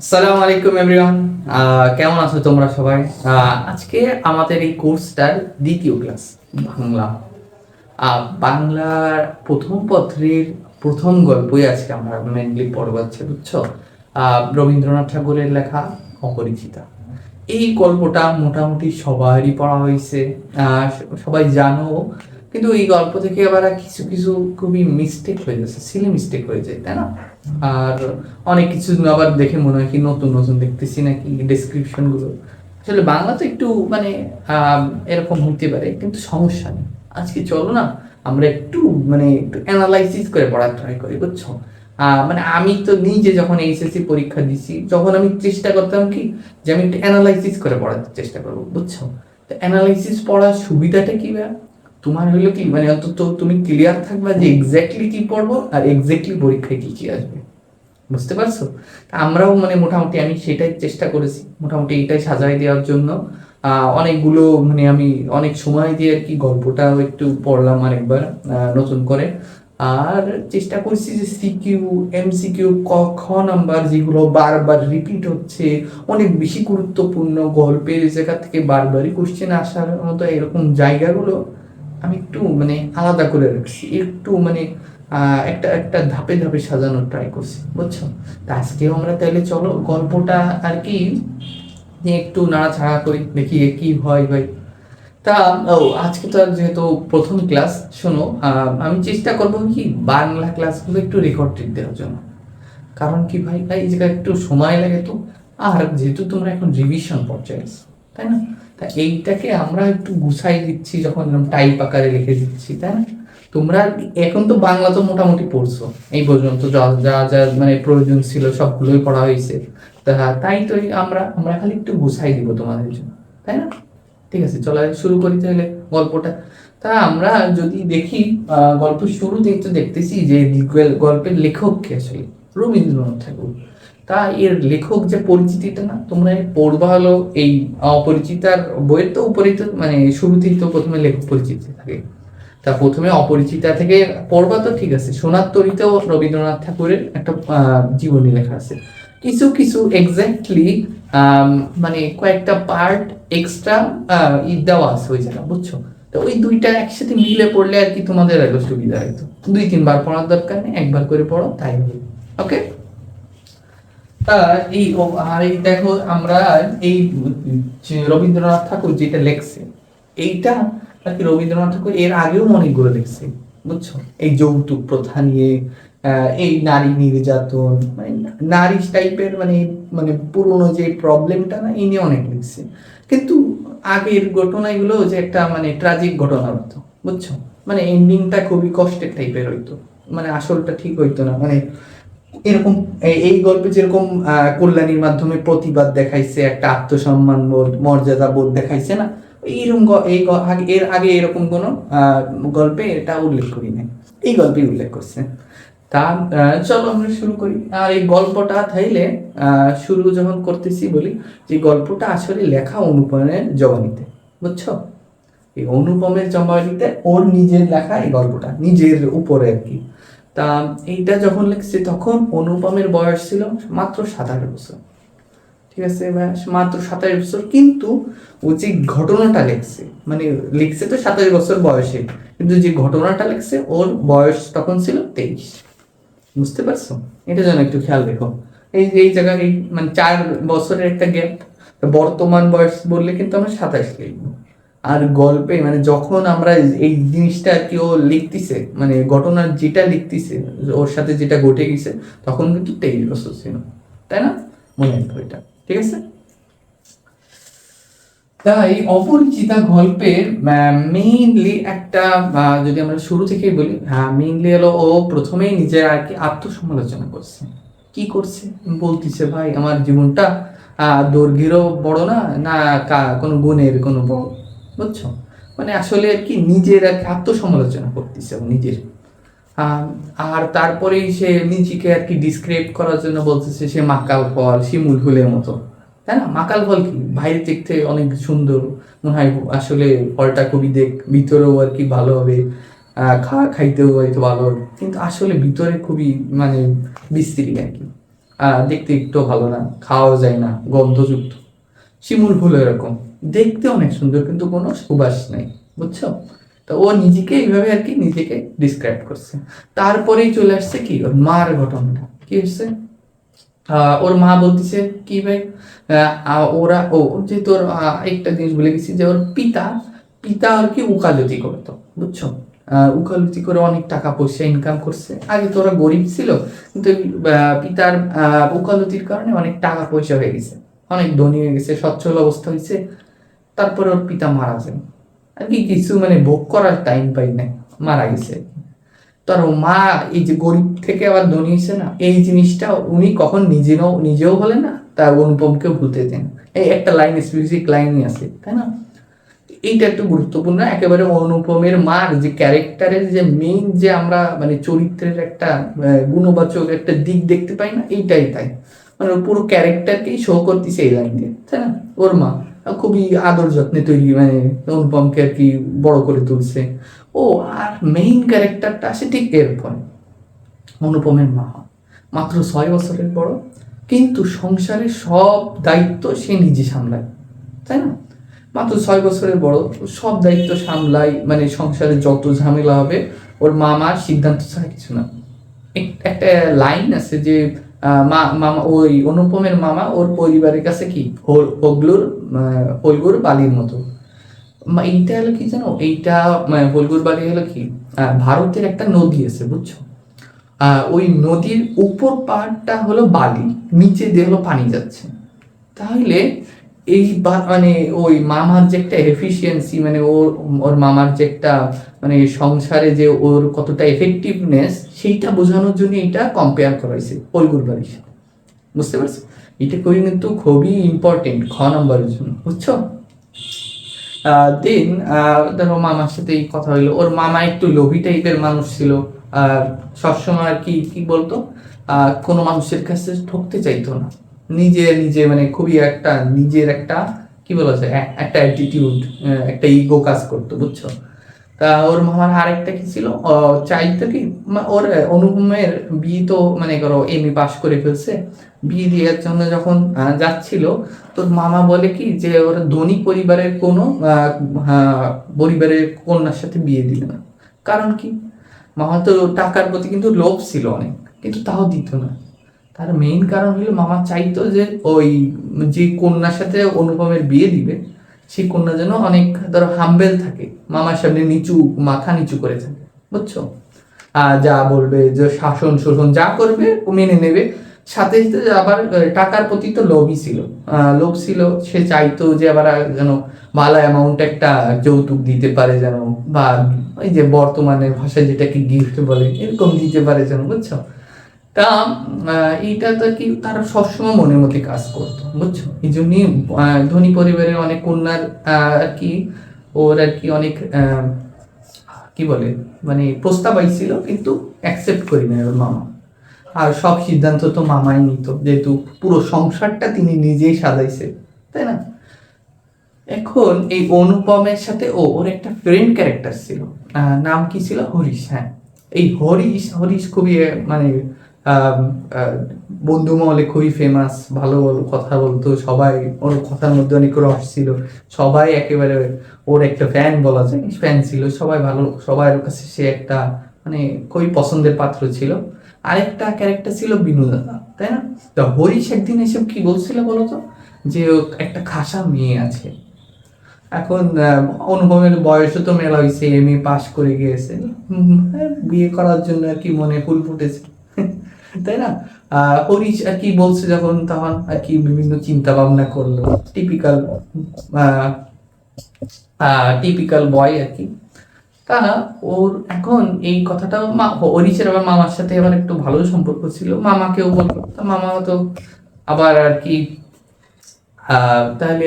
আসসালামু আলাইকুম এভরিওয়ান কেমন আছো তোমরা সবাই? আজকে আমাদের এই কোর্সটার দ্বিতীয় ক্লাস, বাংলা। বাংলার প্রথম পত্রের প্রথম গল্পই আজকে আমরা মেনলি পড়ব হচ্ছে, বুঝছ? রবীন্দ্রনাথ ঠাকুরের লেখা অপরিচিতা। এই গল্পটা মোটামুটি সবারই পড়া হয়েছে। সবাই জানো কিন্তু এই গল্প থেকে আবার কিছু কিছু খুবই মিস্টেক হয়ে যাচ্ছে সিলি মিস্টেক হয়ে যায়, তাই না? আর অনেক কিছু আবার দেখে মনে হয় কি নতুন নতুন দেখতেছি নাকি ডেসক্রিপশনগুলো। আসলে বাংলা তো একটু মানে এরকম হতে পারে, কিন্তু সমস্যা নেই। আজকে চলো না, আমরা একটু মানে একটু অ্যানালাইসিস করে পড়ার ট্রাই করি, বুঝছ? মানে আমি তো নিজে যখন এইচএসসি পরীক্ষা দিছি যখন আমি চেষ্টা করতাম কি যে আমি একটু অ্যানালাইসিস করে পড়ার চেষ্টা করব, বুঝছ? তো অ্যানালাইসিস পড়ার সুবিধাটা কি তোমার হলো কি মানে অন্তত তুমি ক্লিয়ার থাকবা যে এক্স্যাক্টলি কি পড়ব আর এক্স্যাক্টলি পরীক্ষায় কি কি আসবে। বুঝতে পারছ? তা আমরাও মানে মোটামুটি আমি সেটাই চেষ্টা করেছি, মোটামুটি এটাই সাজাই দেওয়ার জন্য। অনেকগুলো মানে আমি অনেক সময় দিয়ে আর কি গল্পটাও একটু পড়লাম আরেকবার নতুন করে। আর চেষ্টা করছি যে সিকিউ এমসিকিউ ক, খ নাম্বার যেগুলো বারবার রিপিট হচ্ছে, অনেক বেশি গুরুত্বপূর্ণ গল্পের জায়গা থেকে বারবারই কোশ্চেন আসার মতো এরকম জায়গাগুলো আমি একটু মানে আলাদা করে রাখছি, একটু মানে একটা একটা ধাপে ধাপে সাজানোর ট্রাই করছি, বুঝছ? তা আজকেও আমরা তাহলে চলো গল্পটা আর কি একটু নাড়াছাড়া করি, দেখি কি হয় ভাই তা, ও, আজকে তো যেহেতু প্রথম ক্লাস শোনো আমি চেষ্টা করব কি বাংলা ক্লাসগুলো একটু রেকর্ডেড দেওয়ার জন্য। কারণ কি ভাই এই জায়গায় একটু সময় লাগে তো। আর যেহেতু তোমরা এখন রিভিশন পর্যায়ে তাই না? তা এইটাকে আমরা একটু গুছাই দিচ্ছি, যখন টাইপ আকারে লিখে দিচ্ছি, তাই না? তোমরা এখন তো বাংলা তো মোটামুটি পড়ছো, এই পর্যন্ত যা যা যা মানে প্রয়োজন ছিল সবগুলোই পড়া হয়েছে। তা তাই তো আমরা আমরা খালি একটু গুছাই দিব তোমাদের জন্য, তাই না? ঠিক আছে, চলো শুরু করি তাহলে গল্পটা। তা আমরা যদি দেখি গল্প শুরুতেই তো দেখতেছি যে গল্পের লেখক কে আসলে? রবীন্দ্রনাথ ঠাকুর। তা এর লেখক যে পরিচিতিটা না, তোমরা পড়বা হলো এই অপরিচিতার বইয়ের তো উপরেই তো মানে শুরুতেই তো প্রথমে লেখক পরিচিতি থাকে। তা প্রথমে অপরিচিতা থেকে পড়বা তো ঠিক আছে, সোনার তরিতেও রবীন্দ্রনাথ ঠাকুরের একটা জীবনী লেখা আছে। কিছু কিছু এক্স্যাক্টলি মানে কয়েকটা পার্ট এক্সট্রা দেওয়া আছে ওই জায়গা বুঝছ? তো ওই দুইটা একসাথে মিলে পড়লে আর কি তোমাদের আরও সুবিধা হতো দুই, তিনবার পড়ার দরকার নেই, একবার করে পড়ো, তাই হবে। ওকে তা এই আর এই দেখো আমরা এই রবীন্দ্রনাথ ঠাকুর যেটা লেখছে, এইটা আর কি রবীন্দ্রনাথ ঠাকুর এর আগেও অনেকগুলো লিখছে, বুঝছ? এই যৌতুক প্রথা নিয়ে এই নারী নির্যাতন মানে নারী টাইপের মানে মানে পুরোনো যে প্রবলেমটা না, এই নিয়ে অনেক লিখছে। কিন্তু আগের ঘটনাগুলো যে একটা মানে ট্রাজিক ঘটনা হতো, বুঝছ? মানে এন্ডিংটা খুবই কষ্টের টাইপের হইতো মানে আসলটা ঠিক হইতো না মানে এরকম এই- গল্পে যেরকম কল্যাণীর মাধ্যমে প্রতিবাদ দেখাইছে, একটা আত্মসম্মান বোধ, মর্যাদা বোধ দেখাইছে না? এইরকম এই এর আগে এরকম কোনো গল্পে এটা উল্লেখ করি নাই। এই গল্পে উল্লেখ করছে। তা চলো আমরা শুরু করি। আর এই গল্পটা থাইলে শুরু যখন করতেছি বলি, যে গল্পটা আসলে লেখা অনুপমের জবানিতে, বুঝছ? এই অনুপমের জবানিতে ওর নিজের লেখা এই গল্পটা, নিজের উপরে আর কি। তা এইটা যখন লিখছে, তখন অনুপমের বয়স ছিল মাত্র সাতাশ বছর। ঠিক আছে মাত্র সাতাশ বছর, কিন্তু ও যে ঘটনাটা লিখছে মানে লিখছে তো সাতাশ বছর বয়সে, কিন্তু যে ঘটনাটা লিখছে, ওর বয়স তখন ছিল তেইশ। বুঝতে পারছ? এটা যেন একটু খেয়াল রেখো। এই এই জায়গায়, এই মানে চার বছরের একটা গ্যাপ বর্তমান বয়স বললে কিন্তু আমরা সাতাশ লিখব। আর গল্পে মানে যখন আমরা এই জিনিসটা আর কি ও লিখতিছে মানে ঘটনা যেটা লিখতেছে, ওর সাথে যেটা ঘটে গেছে, তখন কিন্তু তেইশ বছর ছিল। তাই না? মনে রাখব ঠিক আছে? তাই অপরিচিতা গল্পের মেইনলি একটা যদি আমরা শুরু থেকেই বলি হ্যাঁ মেইনলি হলো ও প্রথমেই নিজের আর কি আত্মসমালোচনা করছে। কি করছে? বলতিছে, ভাই, আমার জীবনটা দৈর্ঘ্যেরও বড় না না কোনো গুণের কোনো বড় বুঝছ? মানে আসলে আর কি নিজের আর কি আত্মসমালোচনা করতেছে নিজের। আর তারপরেই সে নিজেকে আর কি ডিসক্রাইব করার জন্য বলতেছে সে মাকাল ফল শিমুল ফুলের মতো। তাই না? মাকাল ফল কি? বাইরে দেখতে অনেক সুন্দর। মনে হয় আসলে ফলটা খুবই দেখ, ভিতরেও আর কি ভালো হবে। খা, খাইতেও হয়তো ভালো হবে। কিন্তু আসলে ভিতরে খুবই মানে বিস্তৃতি আর কি। দেখতে একটু ভালো না খাওয়া যায় না, গন্ধযুক্ত। শিমুল ফুল এরকম। দেখতে অনেক সুন্দর, কিন্তু কোনো সুবাস নাই, বুঝছ? তো ও নিজেকে এইভাবে আর কি নিজেকে ডিসক্রাইব করছে। তারপরেই চলে আসছে কি? ওর মার ঘটনাটা। কি হচ্ছে ওর মা বলতেছে, কি ভাই? ওরা, ও, যে তোর একটা জিনিস বলে গেছি যে ওর পিতা পিতা আর কি উকালতি করতো, বুঝছ? উকালতি করে অনেক টাকা পয়সা ইনকাম করছে। আগে তো ওরা গরিব ছিল, কিন্তু পিতার উকালতির কারণে অনেক টাকা পয়সা হয়ে গেছে। অনেক ধনী হয়ে গেছে, সচ্ছল অবস্থা হয়েছে। তারপরে ওর পিতা মারা যায় আর কি কিছু মানে ভোগ করার টাইম পাই না মারা গেছে। তার মা, এই যে গরিব থেকে আবার ধনী হয়েছে না, এই জিনিসটা উনি কখন নিজেও নিজেও বলে না, তার অনুপমকেও ভুলতে দেন। এই একটা লাইন স্পেসিফিক লাইনই আছে, তাই না? এইটা একটু গুরুত্বপূর্ণ, একেবারে অনুপমের মার যে ক্যারেক্টারের যে মেইন যে আমরা মানে চরিত্রের একটা গুণবাচক একটা দিক দেখতে পাই না, এইটাই তাই। মানে পুরো ক্যারেক্টারকেই শো করতেছে এই লাইন দিয়ে তাই না? ওর মা। খুবই আদর যত্নে তৈরি মানে অনুপমকে আর কি বড় করে তুলছে। ও, আর মেইন ক্যারেক্টারটা আসে ঠিক এরপর অনুপমের মা। মাত্র ছয় বছরের বড়, কিন্তু সংসারের সব দায়িত্ব সে নিজে সামলায়, তাই না? মাত্র ছয় বছরের বড়, সব দায়িত্ব সামলায় মানে সংসারে যত ঝামেলা হবে, ওর মামার সিদ্ধান্ত ছাড়া কিছু না। এক- একটা লাইন আছে যে মামা, ওই অনুপমের মামা ওর পরিবারের কাছে কি? হগলুর হলগুর বালির মতো। এইটা হলো কি জানো? এইটা হলগুর বালি হলো কি? ভারতের একটা নদী আছে, বুঝছ? ওই নদীর উপর পাড়টা হলো বালি, নিচে দিয়ে হলো পানি যাচ্ছে। তাহলে এই মানে ওই মামার যে একটা এফিসিয়েন্সি মানে ওর ওর মামার যে একটা মানে সংসারে যে ওর কতটা এফেক্টিভনেস সেইটা বোঝানোর জন্য এটা কম্পেয়ার করা হয়েছে বাড়ির সাথে। বুঝতে পারছ? এটা খুবই কিন্তু খুবই ইম্পর্টেন্ট খ নম্বরের জন্য, বুঝছ? দেন ধরো মামার সাথে এই কথা হইল, ওর মামা একটু লোভী টাইপের মানুষ ছিল, আর সবসময় আর কি কি বলতো? কোনো মানুষের কাছে ঠকতে চাইতো না। নিজে নিজে মানে খুবই একটা নিজের একটা, কি বলা যায় একটা অ্যাটিটিউড একটা ইগো কাজ করতো, বুঝছ? তা ওর মামার আরেকটা কি ছিল? চাইতো কি ওর অনুপমের বিয়ে তো মানে করো এমএ পাস করে ফেলছে। বিয়ে দেওয়ার জন্য যখন যাচ্ছিল তোর মামা বলে কি যে ওর ধনী পরিবারের কোনো পরিবারের কন্যার সাথে বিয়ে দিবে না। কারণ কি? মামা তো টাকার প্রতি কিন্তু লোভ ছিল অনেক, কিন্তু তাও দিত না। তার মেইন কারণ হলো মামা চাইতো যে ওই যে কন্যার সাথে অনুপমের বিয়ে দিবে, সেই কন্যা যেন অনেক ধরো হাম্বেল থাকে। মামার সামনে নিচু, মাথা নিচু করে থাকে, বুঝছ? যা বলবে, যে শাসন শোষণ যা করবে মেনে নেবে। সাথে সাথে আবার টাকার প্রতি তো লোভই ছিল। লোভ ছিল, সে চাইতো যে আবার যেন ভালো অ্যামাউন্ট একটা যৌতুক দিতে পারে যেন, বা ওই যে বর্তমানে ভাষায় যেটাকে গিফট বলে, এরকম দিতে পারে যেন, বুঝছ? তা এইটা তো কি তারা সবসময় মনের মধ্যে কাজ করতো, বুঝছ? এই জন্যই ধনী পরিবারের অনেক কন্যার আর কি, ওর আর কি অনেক কি বলে মানে প্রস্তাব আইছিল, কিন্তু অ্যাকসেপ্ট করি না ওর মামা। আর সব সিদ্ধান্ত তো মামাই নিত, যেহেতু পুরো সংসারটা তিনি নিজেই সাজাইছে, তাই না? এখন এই অনুপমের সাথে ও, ওর একটা ফ্রেন্ড ক্যারেক্টার ছিল নাম কি ছিল? হরিশ হ্যাঁ। এই হরিশ হরিশ খুবই মানে বন্ধু মহলে খুবই ফেমাস ভালো কথা বলতো, সবাই ওর কথার মধ্যে অনেক রস ছিল, সবাই একেবারে ওর একটা ফ্যান বলা যায় ফ্যান ছিল, সবাই ভালো সবার কাছে সে একটা মানে খুবই পছন্দের পাত্র ছিল। আরেকটা ক্যারেক্টার ছিল বিনোদা তাই না? তো হরিশ একদিন এসব কি বলছিল বলতো? যে একটা খাসা মেয়ে আছে। এখন অনুপমের বয়সও তো মেলা হয়েছে এম এ পাস করে গিয়েছে। বিয়ে করার জন্য আর কি মনে ফুল ফুটেছে। তাই না? হরিশ আর কি বলছে যখন তখন আর কি বিভিন্ন চিন্তা ভাবনা করল টিপিক্যাল টিপিক্যাল বয় আর কি। তা ওর এখন এই কথাটা মা হরিশের আবার মামার সাথে আবার একটু ভালো সম্পর্ক ছিল। মামাকেও বলতো মামা তো আবার আর কি তাহলে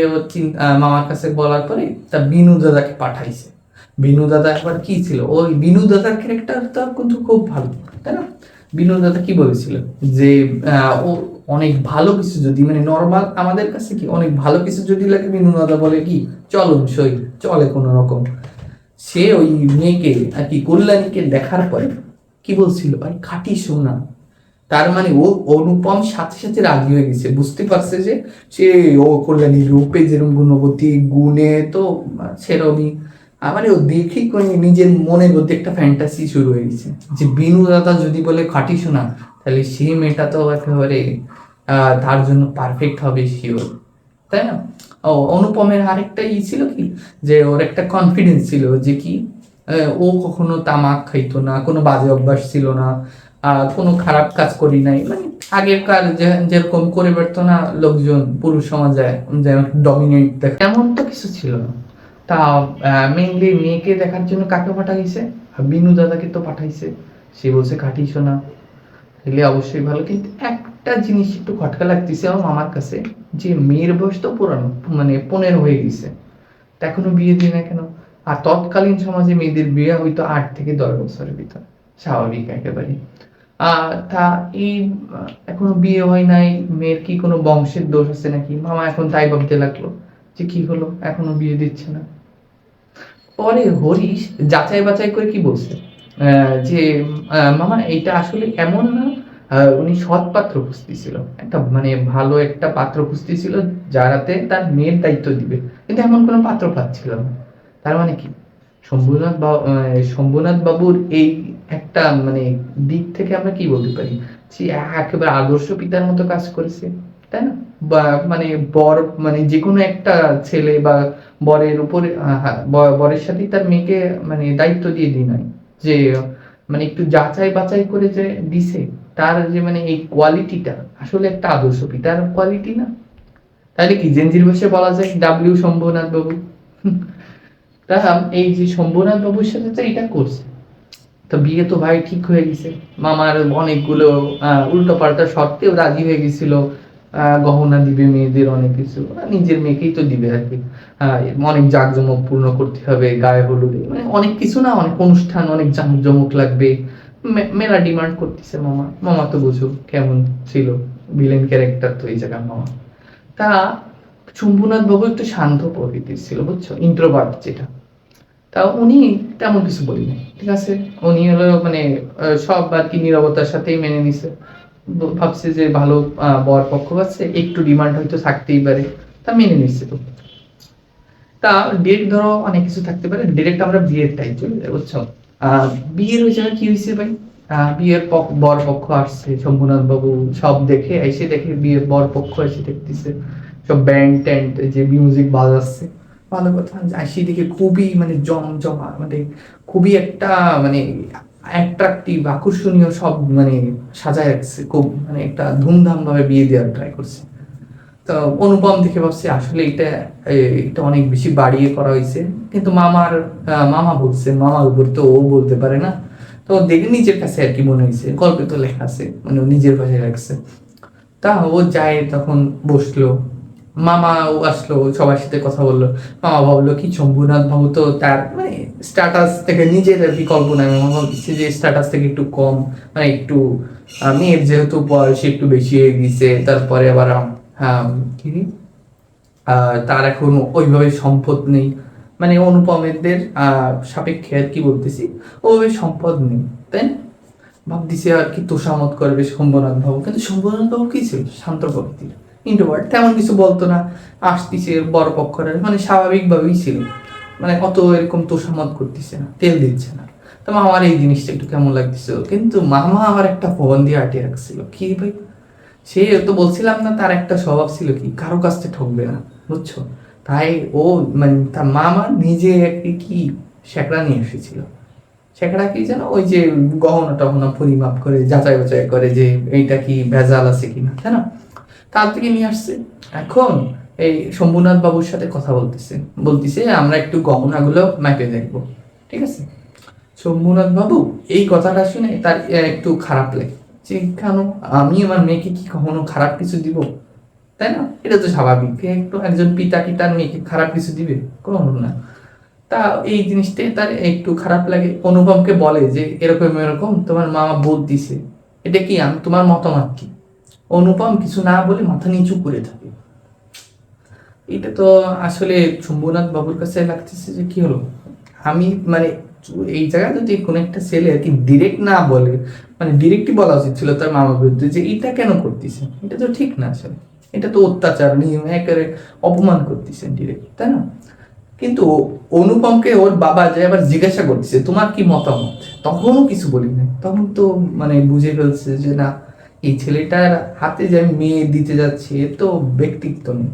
মামার কাছে বলার পরে তা বিনু দাদাকে পাঠাইছে। বিনু দাদা একবার কি ছিল? ওই বিনু দাদার ক্যারেক্টারটা কিন্তু খুব ভালো, তাই না? বিনু দাদা কি বলেছিল? যে অনেক ভালো কিছু যদি মানে নর্মাল আমাদের কাছে কি অনেক ভালো কিছু যদি লাগে, বিনোদাতা বলে কি চলুন সই, চলে কোনো রকম। সে ওই মেয়েকে আর কি কল্যাণীকে দেখার পরে কি বলছিল, ভাই, খাঁটি সোনা। তার মানে ও অনুপম সাথে সাথে রাজি হয়ে গেছে। বুঝতে পারছে যে, সে ও কল্যাণী রূপে যেরকম গুণবতী, গুণে তো, সেরকমই আহ, ও দেখেই করে নিজের মনের মধ্যে একটা ফ্যান্টাসি শুরু হয়ে গেছে। যে বিনু দাদা যদি বলে খাটি শোনা তাহলে সেই মেয়েটা তো একেবারে তার জন্য পারফেক্ট হবে শিওর তাই না? ও অনুপমের আরেকটা ই ছিল কি? যে ওর একটা কনফিডেন্স ছিল যে কি ও কখনো তামাক খাইতো না কোনো বাজে অভ্যাস ছিল না কোনো খারাপ কাজ করি নাই। মানে আগেরকার যেরকম করে বেড়তো না লোকজন পুরুষ সমাজে যেমন ডমিনেট দেখ এমন তো কিছু ছিল না। তা মেইনলি মেয়েকে দেখার জন্য কাকে পাঠাইছে? বিনু দাদাকে তো পাঠাইছে। সে বলছে কাটিস না তাহলে অবশ্যই ভালো, কিন্তু একটা জিনিস একটু খটকা লাগতেছে আমার মামার কাছে, যে মেয়ের বয়স তো পুরানো মানে পনেরো হয়ে গেছে। তা এখনও বিয়ে দিয়ে না কেন? আর তৎকালীন সমাজে মেয়েদের বিয়ে হইতো আট থেকে দশ বছরের ভিতর, স্বাভাবিক একেবারে তা এই, এখনও বিয়ে হয় নাই, মেয়ের কি কোনো বংশের দোষ আছে নাকি? মামা এখন তাই ভাবতে লাগল যে কি হলো? এখনও বিয়ে দিচ্ছে না। পরে হরিশ যাচাই বাছাই করে কি বলছে? যে মামা এইটা আসলে এমন না। উনি সৎ পাত্র খুঁজতেছিল একটা মানে ভালো একটা পাত্র খুঁজতেছিল যারাতে তার মেয়ের দায়িত্ব দিবে। কিন্তু এমন কোনো পাত্র পাচ্ছিল না। তার মানে কি? শম্ভুনাথ বাবু শম্ভুনাথ বাবুর এই একটা মানে দিক থেকে আমরা কি বলতে পারি? যে একেবারে আদর্শ পিতার মতো কাজ করেছে। তাই না? বা মানে বর মানে যে কোনো একটা ছেলে বা বরের উপরে হ্যাঁ, বরের সাথে তার মেয়েকে মানে দায়িত্ব দিয়ে দিই নাই যে মানে একটু যাচাই বাছাই করে যে দিছে তার যে মানে এই কোয়ালিটিটা আসলে একটা আদর্শ পিতার কোয়ালিটি না? তাহলে কি জেনজির ভাষায় বলা যায় ডাব্লিউ শম্ভুনাথ বাবু? তা এই যে শম্ভুনাথ বাবুর সাথে তো এটা করছে। তো বিয়ে তো ভাই ঠিক হয়ে গেছে। মামার অনেকগুলো উল্টো পাল্টা শর্তেও রাজি হয়ে গেছিল। গহনা দিবে মেয়েদের অনেক কিছু। নিজের মেয়েকেই তো দিবে আর কি। অনেক জাঁকজমক পূর্ণ করতে হবে, গায়ে হলুদে মানে অনেক কিছু না, অনেক অনুষ্ঠান, অনেক জাঁকজমক লাগবে। মেলা ডিমান্ড করতেছে মামা। মামা তো বুঝো কেমন ছিল ভিলেন ক্যারেক্টার তো এই জায়গার মামা। তা শম্ভুনাথ বাবু একটু শান্ত প্রকৃতির ছিল, বুঝছ? ইন্ট্রোভার্ট যেটা। তা উনি তেমন কিছু বলিনি ঠিক আছে? উনি হলো মানে সব আর কি নিরবতার সাথেই মেনে নিছে। ভাবছে যে ভালো বর পক্ষ আছে, একটু ডিমান্ড হয়তো থাকতেই পারে, তা মেনে নিচ্ছে তো। তা ডিরেক্ট ধরো অনেক কিছু থাকতে পারে ডিরেক্ট আমরা বিয়ের টাইম চলে যাই, বুঝছ? বিয়ের ওই জায়গায় কি হয়েছে ভাই? বিয়ের বর পক্ষ আসছে, শম্ভুনাথ বাবু সব দেখে, এসে দেখে বিয়ের বর পক্ষ এসে দেখতেছে। সব ব্যান্ড ট্যান্ড যে মিউজিক বাজাচ্ছে। ভালো কথা আসি দেখে খুবই মানে জমজমা মানে খুবই একটা মানে অ্যাট্রাকটিভ আকর্ষণীয় সব মানে সাজায় রাখছে, খুব মানে একটা ধুমধাম ভাবে বিয়ে দেওয়ার ট্রাই করছে। তো অনুপম দেখে ভাবছি আসলে এটা এটা অনেক বেশি বাড়িয়ে করা হয়েছে। কিন্তু মামার মামা বলছে, মামার উপর তো ও বলতে পারে না। তো দেখে নিজের কাছে আর কি মনে হয়েছে, গল্পে তো লেখা আছে মানে নিজের ভাষায় রাখছে। তা ও যায় তখন বসল মামা আসলো, সবার সাথে কথা বলল। মামা ভাবলো, কি শম্ভুনাথ বাবু তো তার মানে স্ট্যাটাস থেকে নিজের আর কি কল্পনায় মামা ভাবছে যে স্ট্যাটাস থেকে একটু কম মানে একটু মেয়ের যেহেতু বয়স একটু বেশি হয়ে গেছে তারপরে আবার কি তার এখন ওইভাবে সম্পদ নেই। মানে অনুপমেদের সাপেক্ষে আর কি বলতেছি ওইভাবে সম্পদ নেই, তাই ভাবতেছি আর কি তোষামত করবে শম্ভনাথ বাবু। কিন্তু শম্ভনাথ বাবু কি ছিল? শান্ত প্রকৃতির। ইন্ট্রোভার্ট তেমন কিছু বলতো না, আসতিছে বড় পক্ষরা মানে স্বাভাবিকভাবেই ছিল। মানে অত এরকম তোষামত করতেছে না, তেল দিচ্ছে না। তো আমার এই জিনিসটা একটু কেমন লাগতেছিল কিন্তু মামা আমার একটা ফোন দিয়ে আটিয়ে রাখছিল। কি ভাই? সে তো বলছিলাম না, তার একটা স্বভাব ছিল কি? কারও কাছ ঠকবে না, বুঝছ? তাই ও মানে তার মামা নিজে একটি কি, শেকড়া নিয়ে এসেছিল। সেখানে কি যেন? ওই যে গহনা টহনা পরিমাপ করে, যাচাই বাছাই করে যে এইটা কি ভেজাল আছে কিনা, তাই না? তার থেকে নিয়ে আসছে। এখন এই শম্ভুনাথ বাবুর সাথে কথা বলতেছে। বলতেছে, আমরা একটু গহনাগুলো মাপে দেখব। ঠিক আছে? শম্ভুনাথ বাবু, এই কথাটা শুনে তার একটু খারাপ লাগে। যে, কেন? আমি আমার মেয়েকে কি কখনো খারাপ কিছু দিব? তাই না? এটা তো স্বাভাবিক। একটু একজন পিতা কি তার মেয়েকে খারাপ কিছু দিবে? কখনো না। তা এই জিনিসটাই তার একটু খারাপ লাগে। অনুপমকে বলে যে, এরকম এরকম তোমার মামা বলতিছে। এটা কি? আমি, তোমার মতামত কি? অনুপম কিছু না বলে মাথা নিচু করে থাকে। এটা তো আসলে শম্ভুনাথ বাবুর কাছে লাগতেছে যে কি হলো? আমি মানে এই জায়গায় যদি কোনো একটা ছেলে আর কি ডিরেক্ট না বলে মানে ডিরেক্টই বলা উচিত ছিল তার মামার বিরুদ্ধে যে এটা কেন করতেছে? এটা তো ঠিক না আসলে। এটা তো অত্যাচার, নিয়ম, একেবারে অপমান করতেছে ডিরেক্ট তাই না? কিন্তু অনুপমকে ওর বাবা যে আবার জিজ্ঞাসা করতেছে, তোমার কি মতামত? তখনও কিছু বলি না তখন তো মানে বুঝে ফেলছে যে না এই ছেলেটার হাতে যে আমি মেয়ে দিতে যাচ্ছি এর তো ব্যক্তিত্ব নেই।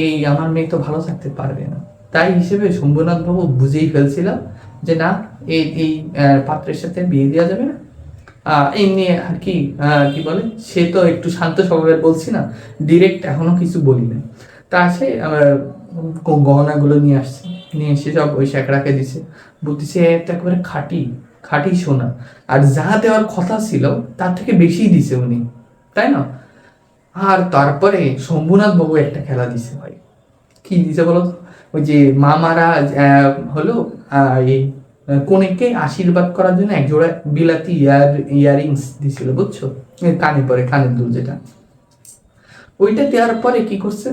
এই আমার মেয়ে তো ভালো থাকতে পারবে না। তাই হিসেবে শম্ভুনাথ বাবু বুঝেই ফেলছিলাম যে না, এই এই পাত্রের সাথে বিয়ে দেওয়া যাবে না। এমনি আর কি কি বলে, সে তো একটু শান্ত স্বভাবের বলছি না ডিরেক্ট এখনও কিছু বলি না তা সে গহনাগুলো নিয়ে আসছে, নিয়ে এসে সব ওই শ্যাকরাকে দিছে। বলতেছে এটা একেবারে খাঁটি খাঁটি সোনা। আর যা দেওয়ার কথা ছিল, তার থেকে বেশি দিছে উনি। তাই না? আর তারপরে শম্ভুনাথ বাবু একটা খেলা দিছে ভাই। কি দিছে বলো ওই যে মামারা হলো এই কনেকে আশীর্বাদ করার জন্য এক জোড়া বিলাতি ইয়ার ইয়ারিংস দিছিল, বুঝছ? কানে পরে, কানের দুল যেটা। ওইটা দেওয়ার পরে কি করছে?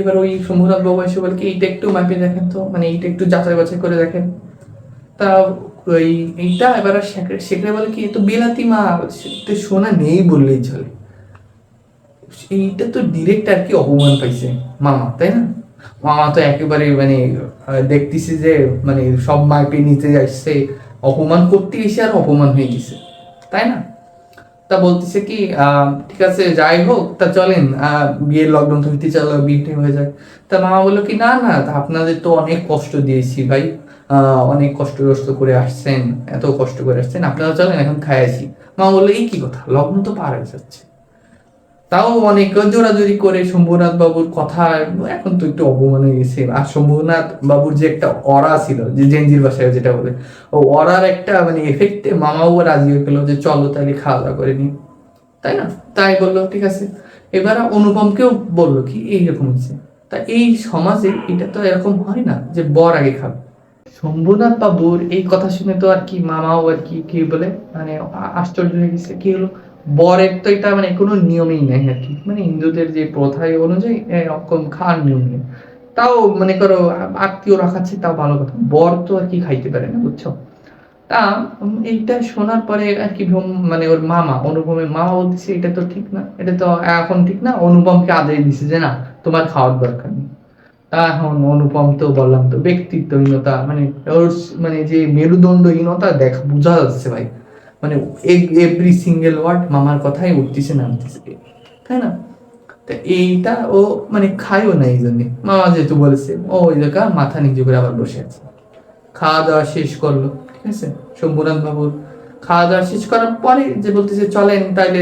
এবার ওই শম্ভুনাথ বাবু এসে বলে কি, এইটা একটু মাপে দেখেন তো মানে এইটা একটু যাচাই বাছাই করে দেখেন। তা ওই এইটা এবার সেখানে বলে কি তো বিলাতি মা তো সোনা নেই বললেই চলে এইটা তো ডিরেক্ট আর কি অপমান পাইছে মামা তাই না? মামা তো একেবারে মানে দেখতেছি যে মানে সব মাইপে নিতে যাচ্ছে অপমান করতে এসে আর অপমান হয়ে গেছে, তাই না? তা বলতেছে কি ঠিক আছে, যাই হোক, তা চলেন বিয়ের লকডাউন তো হইতে চলো, বিয়েটা হয়ে যায় তা মামা বলল কি, না না তা আপনাদের তো অনেক কষ্ট দিয়েছি ভাই। অনেক কষ্ট কষ্ট করে আসছেন, এত কষ্ট করে আসছেন, আপনারা চলেন, এখন খাই আসি। মামা বলল, এই কি কথা? লগ্ন তো পার হয়ে যাচ্ছে। তাও অনেক জোরাজোরি করে শম্ভুনাথ বাবুর কথা, এখন তো একটু অপমান হয়ে গেছে। আর শম্ভুনাথ বাবুর যে একটা অরা ছিল, যে জেনজির বাসায় যেটা বলে, ও অরার একটা মানে এফেক্টে মামাও রাজি হয়ে গেলো যে, চলো তাহলে খাওয়া দাওয়া করে নি তাই না? তাই বলল, ঠিক আছে। এবার অনুপমকেও বলল কি এইরকম হচ্ছে তা এই সমাজে এটা তো এরকম হয় না যে, বর আগে খাবে। শম্ভুনাথ বাবুর এই কথা শুনে তো আর কি মামাও আর কি কি বলে মানে আশ্চর্য হয়ে গেছে। কি হলো? বরের তো এটা মানে কোনো নিয়মই নেই আর কি। মানে হিন্দুদের যে প্রথায় অনুযায়ী এরকম খাওয়ার নিয়ম নেই। তাও মনে করো, আত্মীয় রাখাচ্ছে, তাও ভালো কথা। বর তো আর কি খাইতে পারে না, বুঝছ? তা এইটা শোনার পরে আর কি মানে ওর মামা, অনুপমের মামা বলতেছে, এটা তো ঠিক না, এটা তো এখন ঠিক না, অনুপমকে আদেশ দিছে যে না, তোমার খাওয়ার দরকার নেই। এখন অনুপম তো বললাম তো, ব্যক্তিত্বহীনতা মানে ওর মানে যে মেরুদণ্ডহীনতা দেখা, বোঝা যাচ্ছে ভাই। মানে এভরি সিঙ্গেল ওয়ার্ড মামার কথাই উঠতেছে, নামতেছে। তাই না? তা এইটা ও মানে খায়ও না এই জন্যে মামা যেহেতু বলেছে, ও ওই জায়গা মাথা নিচু করে আবার বসে আছে। খাওয়া দাওয়া শেষ করল, ঠিক আছে? শম্ভুনাথ বাবুর খাওয়া দাওয়া শেষ করার পরে যে বলতেছে, চলেন তাইলে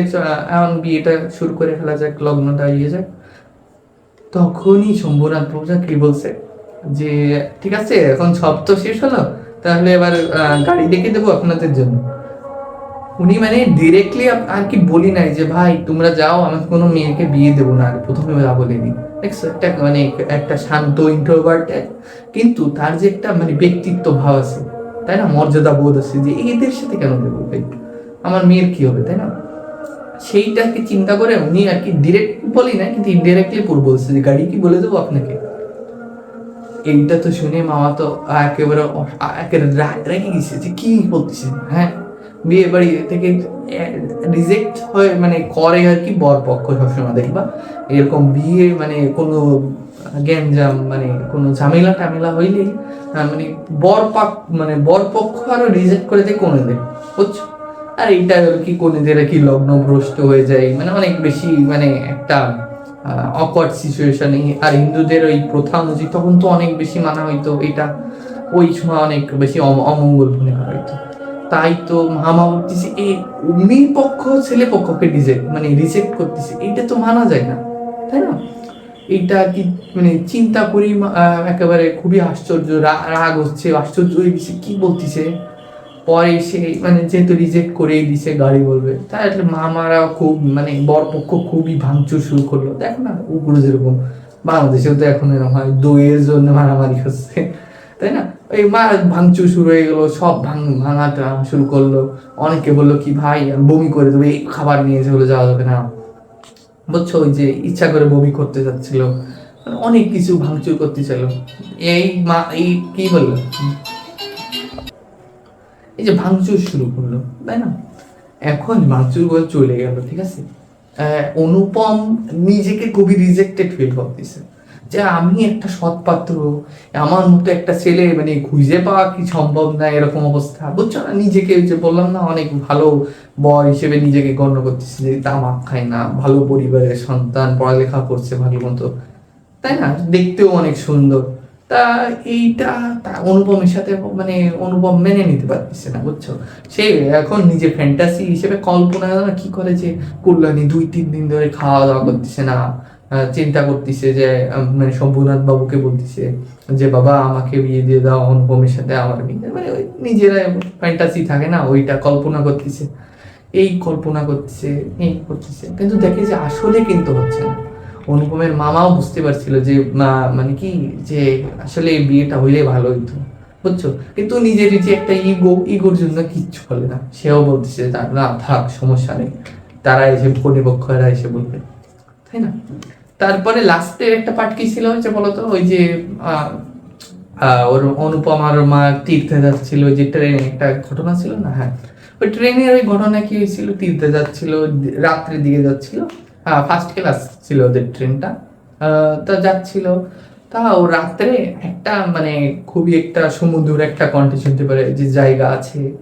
এখন বিয়েটা শুরু করে ফেলা যাক, লগ্নটা ইয়ে যাক। তখনই শম্ভুনাথ প্রভুজা কি বলছে? যে, ঠিক আছে, এখন সব তো শেষ হলো, তাহলে এবার গাড়ি ডেকে দেবো আপনাদের জন্য। উনি মানে ডিরেক্টলি আর কি বলি নাই যে, ভাই, তোমরা যাও, আমি কোনো মেয়েকে বিয়ে দেবো না আগে প্রথমে যা বলিনি একটা মানে একটা শান্ত ইন্ট্রোভার্ট কিন্তু তার যে একটা মানে ব্যক্তিত্ব ভাব আছে, তাই না? মর্যাদা বোধ আছে যে এদের সাথে কেন দেবো, ভাই? আমার মেয়ের কি হবে, তাই না? সেইটাকে চিন্তা করে উনি আর কি ডিরেক্ট বলি না কিন্তু ইনডিরেক্টলি পুরো বলছে যে, গাড়ি কি বলে দেবো আপনাকে? এইটা তো শুনে মামা তো একেবারে একেবারে রা- রেগে গেছে যে, কি বলতেছে হ্যাঁ? বিয়ে বাড়ি থেকে রিজেক্ট হয়ে মানে করে আর কি বর পক্ষ সবসময় দেখবা। এরকম বিয়ে মানে কোনো গ্যাঞ্জাম মানে কোনো ঝামেলা টামেলা হইলেই মানে বর পাক মানে বর পক্ষ আরও রিজেক্ট করে দেয় কোনেদের বুঝছ? আর এইটা হলো কি কোনেদের কি লগ্ন ভ্রষ্ট হয়ে যায়? মানে অনেক বেশি মানে একটা অকওয়ার্ড সিচুয়েশন আর হিন্দুদের ওই প্রথা অনুযায়ী তখন তো অনেক বেশি মানা হইতো। এটা ওই সময় অনেক বেশি অম- অমঙ্গল মনে করা হইতো। তাই তো মামা বলতেছে এই মেয়ে পক্ষ, ছেলে পক্ষকে রিজেক্ট মানে রিজেক্ট করতেছে। এইটা তো মানা যায় না। তাই না? এইটা কি মানে চিন্তা করি একেবারে খুবই আশ্চর্য রাগ হচ্ছে, আশ্চর্য হয়ে গেছে। কি বলতিছে? পরে সে মানে যেহেতু রিজেক্ট করেই দিছে গাড়ি বলবে। তাহলে মামারা খুব মানে বরপক্ষ খুবই ভাঙচুর শুরু করল। দেখো না, উপরে যেরকম বাংলাদেশেও তো এখন এরকম হয়, দইয়ের জন্য মারামারি হচ্ছে, তাই না? এই মা ভাঙচুর শুরু হয়ে গেলো, সব ভাঙ ভাঙাটা শুরু করল। অনেকে বলল কি, ভাই বমি করে দেবো, এই খাবার নিয়ে চলে যাওয়া যাবে না। বুঝছ? ওই যে ইচ্ছা করে বমি করতে যাচ্ছিল। মানে অনেক কিছু ভাঙচুর করতে চাইলো। এই মা, এই কি বলল? এই যে ভাঙচুর শুরু করল, তাই না? এখন ভাঙচুর করে চলে গেল, ঠিক আছে? অনুপম নিজেকে খুবই রিজেক্টেড ফিল করতেছে। যে আমি একটা সৎপাত্র আমার মতো একটা ছেলে মানে খুঁজে পাওয়া কি সম্ভব না এরকম অবস্থা? বুঝছ না? নিজেকে যে বললাম না, অনেক ভালো বর হিসেবে নিজেকে গণ্য করতেছে, যে তামাক খায় না, ভালো পরিবারের সন্তান, পড়ালেখা করছে ভালো মতো, তাই না? দেখতেও অনেক সুন্দর। তা এইটা তা অনুপমের সাথে মানে অনুপম মেনে নিতে পারতেছে না, বুঝছ? সে এখন নিজের ফ্যান্টাসি হিসেবে কল্পনা কি করে যে কল্যাণী দুই, তিন দিন ধরে খাওয়া দাওয়া করতেছে না চিন্তা করতেছে যে মানে শম্ভুনাথ বাবুকে বলতেছে যে, বাবা, আমাকে বিয়ে দিয়ে দাও অনুপমের সাথে, আমার বিয়ে মানে ওই নিজেরা ফ্যান্টাসি থাকে না, ওইটা কল্পনা করতেছে। এই কল্পনা করতেছে, এই করতেছে। কিন্তু দেখে যে আসলে কিন্তু হচ্ছে না। অনুপমের মামাও বুঝতে পারছিল যে মানে কি যে আসলে এই বিয়েটা হইলে ভালো হইতো। বুঝছ? কিন্তু নিজের যে একটা ইগো ইগোর জন্য কিচ্ছু বলে না। সেও বলতেছে, না থাক, সমস্যা নেই। তারা এসে কর্তৃপক্ষরা এসে বলবে, তাই না? তারপরে লাস্টের একটা পার্ট কি ছিল যে বলতো? ওই যে ওর অনুপম আর মা তীর্থে যাচ্ছিল যে ট্রেনে একটা ঘটনা ছিল না? হ্যাঁ। ওই ট্রেনের ওই ঘটনা কি হয়েছিল? তীর্থে যাচ্ছিল রাত্রের দিকে যাচ্ছিল। ফার্স্ট ক্লাস ছিল ওদের ট্রেনটা তা যাচ্ছিল। তা ও রাত্রে একটা মানে খুবই একটা সমুদ্র একটা কণ্ঠে শুনতে পারে যে জায়গা আছে।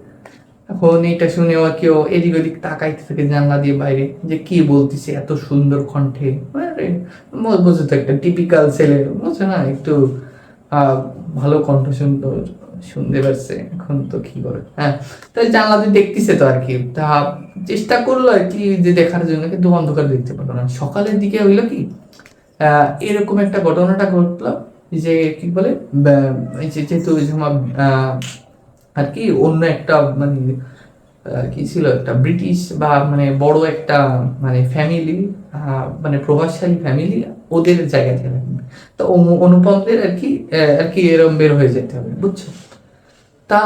এখন এটা শুনে ও কেউ এদিক ওদিক তাকাইতে থাকে জানলা দিয়ে বাইরে যে কি বলতেছে এত সুন্দর কণ্ঠে। আরে, ব- তো একটা টিপিক্যাল ছেলে বুঝছ না? একটু ভালো কণ্ঠ সুন্দর শুনতে পারছে, এখন তো কি করে? হ্যাঁ তাই জানলাতে দেখতেছে তো আর কি। তা চেষ্টা করল আর কি যে দেখার জন্য, কিন্তু অন্ধকার দেখতে পারল না। সকালের দিকে হইল কি এরকম একটা ঘটনাটা ঘটলো যে কি বলে যেহেতু আর কি অন্য একটা মানে কি ছিল একটা ব্রিটিশ বা মানে বড় একটা মানে ফ্যামিলি মানে প্রভাবশালী ফ্যামিলি ওদের জায়গা থেকে। তো অনুপমদের আর কি আর কি এরম বের হয়ে যেতে হবে, বুঝছ? তা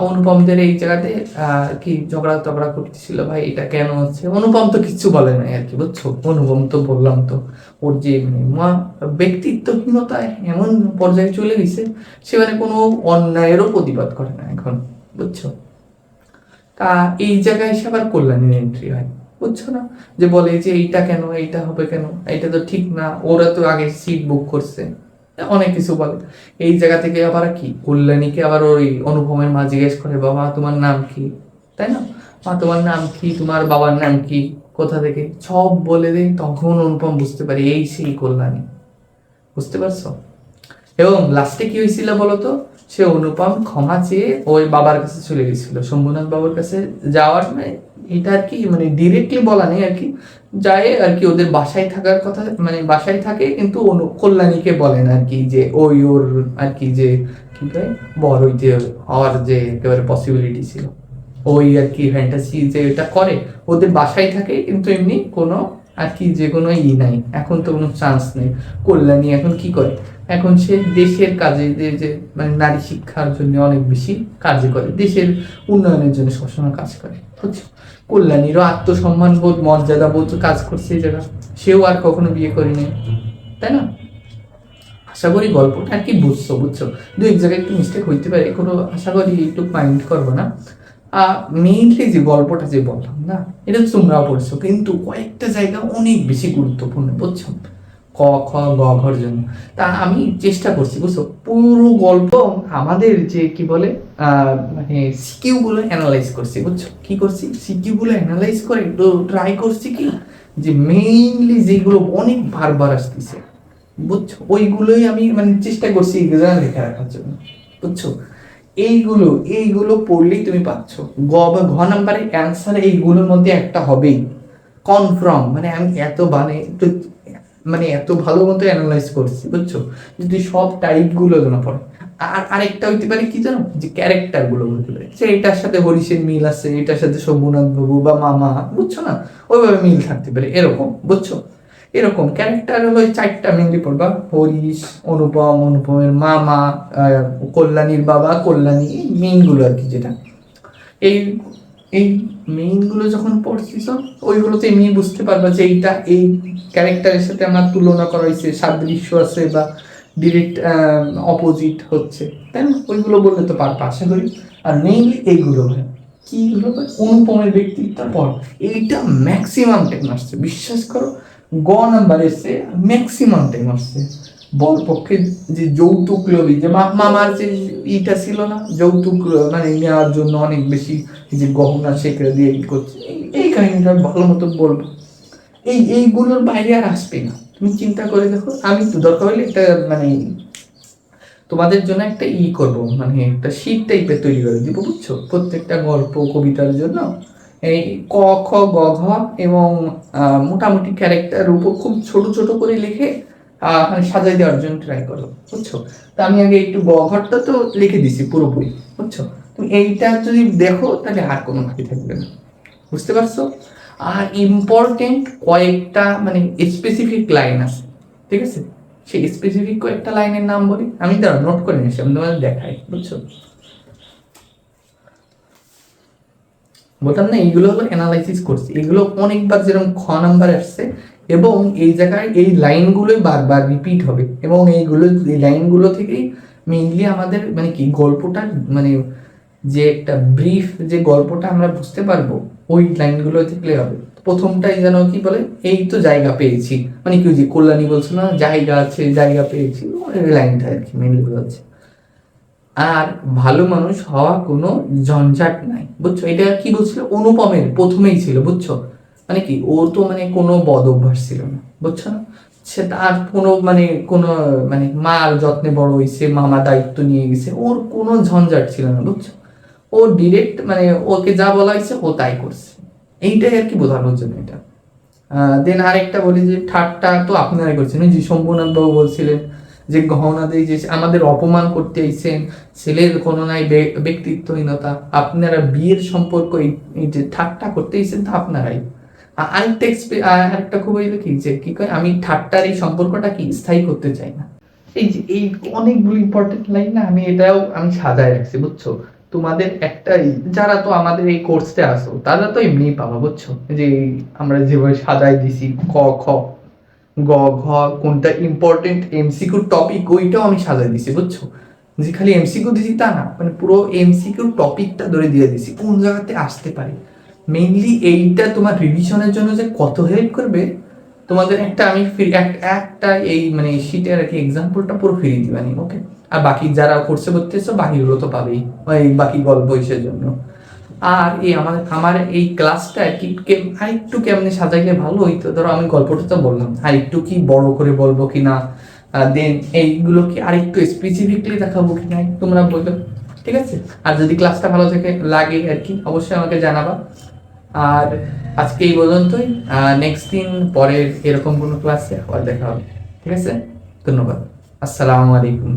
অনুপমদের এই জায়গাতে কি ঝগড়া টগড়া করতেছিল ভাই, এটা কেন হচ্ছে? অনুপম তো কিচ্ছু বলে নাই আর কি, বুঝছ? অনুপম তো বললাম তো, ওর যে মানে মা- ব্যক্তিত্বহীনতায় এমন পর্যায়ে চলে গেছে, সে মানে কোনো অন্যায়েরও প্রতিবাদ করে না এখন, বুঝছ? তা এই জায়গায় এসে আবার কল্যাণীর এন্ট্রি হয়, বুঝছ না? যে বলে যে এইটা কেন, এইটা হবে কেন? এইটা তো ঠিক না, ওরা তো আগে সিট বুক করছে। অনেক কিছু বলে। এই জায়গা থেকে আবার কি? কল্যাণীকে আবার ওই অনুপমের মা জিজ্ঞেস করে, বাবা, তোমার নাম কি? তাই না? মা, তোমার নাম কি? তোমার বাবার নাম কি? কোথা থেকে? সব বলে দেয় তখন অনুপম বুঝতে পারে, এই সেই কল্যাণী। বুঝতে পারছ? এবং লাস্টে কি হয়েছিল বলতো? সে অনুপম ক্ষমা চেয়ে ওই বাবার কাছে চলে গেছিল। শম্ভুনাথ বাবুর কাছে যাওয়ার মানে এটা আর কি মানে ডিরেক্টলি বলা নেই আর কি। যায় আর কি ওদের বাসায় থাকার কথা মানে বাসায় থাকে কিন্তু কল্যাণীকে বলেন আর কি, যে ওই ওর আর কি যে, কি কয় বড় হইতে হওয়ার যে একেবারে পসিবিলিটি ছিল। ওই আর কি ফ্যান্টাসি যে এটা করে, ওদের বাসায় থাকে কিন্তু এমনি কোনো আর কি যে কোনো ই নাই। এখন তো কোনো চান্স নেই। কল্যাণী এখন কি করে? এখন সে দেশের কাজে যে যে মানে নারী শিক্ষার জন্য অনেক বেশি কাজ করে। দেশের উন্নয়নের জন্য সবসময় কাজ করে, বুঝছ? কল্যাণীরও আত্মসম্মান বোধ, মর্যাদা বোধ কাজ করছে জায়গা। সেও আর কখনো বিয়ে করেনি তাই না? আশা করি গল্পটা আর কি বুঝছ বুঝছ? দু এক জায়গায় একটু মিস্টেক হইতে পারে কোনো আশা করি একটু মাইন্ড করব না। মেইনলি যে গল্পটা যে বললাম না, এটা তোমরাও পড়ছো, কিন্তু কয়েকটা জায়গা অনেক বেশি গুরুত্বপূর্ণ, বুঝছ? ক, খ, গ ঘর জন্য। তা আমি চেষ্টা করছি, বুঝছ? পুরো গল্প আমাদের যে কি বলে মানে সিকিউগুলো অ্যানালাইজ করছি, বুঝছ? কি করছি? সিকিউগুলো অ্যানালাইজ করে একটু ট্রাই করছি কি? যে মেইনলি যেগুলো অনেক বারবার আসতেছে, বুঝছ? ওইগুলোই আমি মানে চেষ্টা করছি লেখা রাখার জন্য, বুঝছ? এইগুলো এইগুলো পড়লেই তুমি পাচ্ছ। গ বা ঘ নাম্বারে অ্যান্সার এইগুলোর মধ্যে একটা হবেই। কনফার্ম মানে আমি এত মানে একটু মানে এত ভালো মতো অ্যানালাইজ করছি, বুঝছ? যদি সব টাইপগুলো যেন পড়ে। আর আরেকটা হইতে পারে কি জানো? যে ক্যারেক্টারগুলো হইতে পারে। যে এটার সাথে হরিশের মিল আছে, এটার সাথে শম্ভুনাথ বাবু বা মামা, বুঝছ না? ওইভাবে মিল থাকতে পারে, এরকম, বুঝছ? এরকম ক্যারেক্টার হলো ওই চারটা মেনলি পড়বা হরিশ, অনুপম, অনুপমের মামা কল্যাণীর বাবা, কল্যাণী, এই মেইনগুলো আর কি যেটা। এই এই মেইনগুলো যখন পড়ছিস ওইগুলোতে এমনি বুঝতে পারবা যে এইটা, এই ক্যারেক্টারের সাথে আমার তুলনা করা হয়েছে, সাদৃশ্য আছে বা ডিরেক্ট অপোজিট হচ্ছে। তাই না ওইগুলো বললে তো পারবা, আশা করি। আর মেইনলি এইগুলো, ভাই। কিগুলো অনুপমের ব্যক্তিত্বের পর। এইটা ম্যাক্সিমাম টাইম আসছে। বিশ্বাস করো, গ নাম্বার এসে ম্যাক্সিমাম টাইম আসছে। বল পক্ষে যে যৌতুক লোভী যে মামার যে ইটা ছিল না, যৌতুক মানে নেওয়ার জন্য অনেক বেশি যে গহনা শেখে দিয়ে ই করছে, এই- কাহিনীটা ভালো মতো বলব। এই এইগুলোর বাইরে আর আসবে না। তুমি চিন্তা করে দেখো, আমি তো দরকার হলে একটা মানে তোমাদের জন্য একটা ই করব মানে একটা শীট টাইপের তৈরি করে দিব, বুঝছ? প্রত্যেকটা গল্প, কবিতার জন্য। এই ক, খ, গ, ঘ এবং মোটামুটি ক্যারেক্টার উপর খুব ছোট ছোট করে লিখে মানে সাজাই দেওয়ার জন্য ট্রাই করো বুঝছ? তো আমি আগে একটু গ ঘরটা তো লিখে দিছি পুরোপুরি, বুঝছ? তুমি এইটা যদি দেখো, তাহলে আর কোনো বাকি থাকবে না, বুঝতে পারছ? আর ইম্পর্টেন্ট কয়েকটা মানে স্পেসিফিক লাইন আছে, ঠিক আছে? সেই স্পেসিফিক কয়েকটা লাইনের নাম বলি, আমি তারা নোট করে নিয়েছি আমি তোমাদের দেখাই, বুঝছ? বলতাম না, এইগুলো হলো অ্যানালাইসিস করছি এগুলো অনেকবার যেরকম খ নাম্বার আসছে এবং এই জায়গায় এই লাইনগুলোই বারবার রিপিট হবে। এবং এইগুলো, এই লাইনগুলো থেকেই মেইনলি আমাদের মানে কি গল্পটা মানে যে একটা ব্রিফ যে গল্পটা আমরা বুঝতে পারব, ওই লাইনগুলো থেকে হবে। প্রথমটাই যেন কি বলে, এই তো জায়গা পেয়েছি। মানে কি যে কল্যাণী বলছো না, জায়গা আছে, জায়গা পেয়েছি লাইনটা আর কি মেনলি বোঝাচ্ছে আর ভালো মানুষ হওয়া কোনো ঝঞ্ঝাট নাই, বুঝছ? এটা কি বলছিল? অনুপমের, প্রথমেই ছিল, বুঝছ? মানে কি, ওর তো মানে কোনো বদ অভ্যাস ছিল না, বুঝছ না? সে তার কোনো মানে কোনো মানে মার যত্নে বড় হয়েছে মামা দায়িত্ব নিয়ে গেছে, ওর কোনো ঝঞ্ঝাট ছিল না, বুঝছ? ও ডিরেক্ট মানে ওকে যা বলা হয়েছে ও তাই করছে। এইটাই আর কি বোঝানোর জন্য এটা। দেন আরেকটা বলি যে, ঠাট্টা তো আপনারাই করছেন। যে শম্ভুনাথ বাবু বলছিলেন যে, গহনা দিয়ে যে আমাদের অপমান করতে আইছেন, ছেলের কোনো নাই ব্যক্তিত্বহীনতা, আপনারা বিয়ের সম্পর্ক এই- যে ঠাট্টা করতে আইছেন তা আপনারাই। আরেকটা আরেকটা খুব হইল কি যে কি কয়, আমি ঠাট্টার এই সম্পর্কটা কি স্থায়ী করতে চাই না? এই যে, এই অনেকগুলো ইম্পর্টেন্ট লাইন না, আমি এটাও আমি সাজায় রাখছি, বুঝছ? তোমাদের একটা যারা তো আমাদের এই কোর্সটা আসো তারা তো এমনিই পাবা, বুঝছ? যে আমরা যেভাবে সাজাই দিছি, ক, খ, গ, ঘ, কোনটা ইম্পর্টেন্ট এমসিকিউ টপিক ওইটাও আমি সাজাই দিছি, বুঝছ? যে খালি এমসিকিউ দিছি তা না মানে পুরো এমসিকিউ টপিকটা ধরে দিয়ে দিছি, কোন জায়গাতে আসতে পারে। মেইনলি এইটা তোমার রিভিশনের জন্য যে কত হেল্প করবে, তোমাদের একটা আমি একটা এই মানে শীটের আর কি এক্সাম্পলটা পুরো ফ্রি দিবানি ওকে আর বাকি যারা কোর্সে করতেছো বাকিগুলো তো পাবেই এই বাকি গল্প ইসের জন্য। আর এই আমার আমার এই ক্লাসটা কি কেম- আরেকটু কেমনে সাজাইলে ভালো হইতো ধরো আমি গল্পটা তো বললাম, আর একটু কি বড় করে বলব কি না দেন এইগুলো কি আরেকটু স্পেসিফিকলি দেখাবো কি না তোমরা বলবে, ঠিক আছে? আর যদি ক্লাসটা ভালো থেকে, লাগে আর কি, অবশ্যই আমাকে জানাবা। আর আজকে এই পর্যন্তই। নেক্সট দিন পরের এরকম কোনো ক্লাসে আবার দেখা হবে। ঠিক আছে? ধন্যবাদ। আসসালামু আলাইকুম।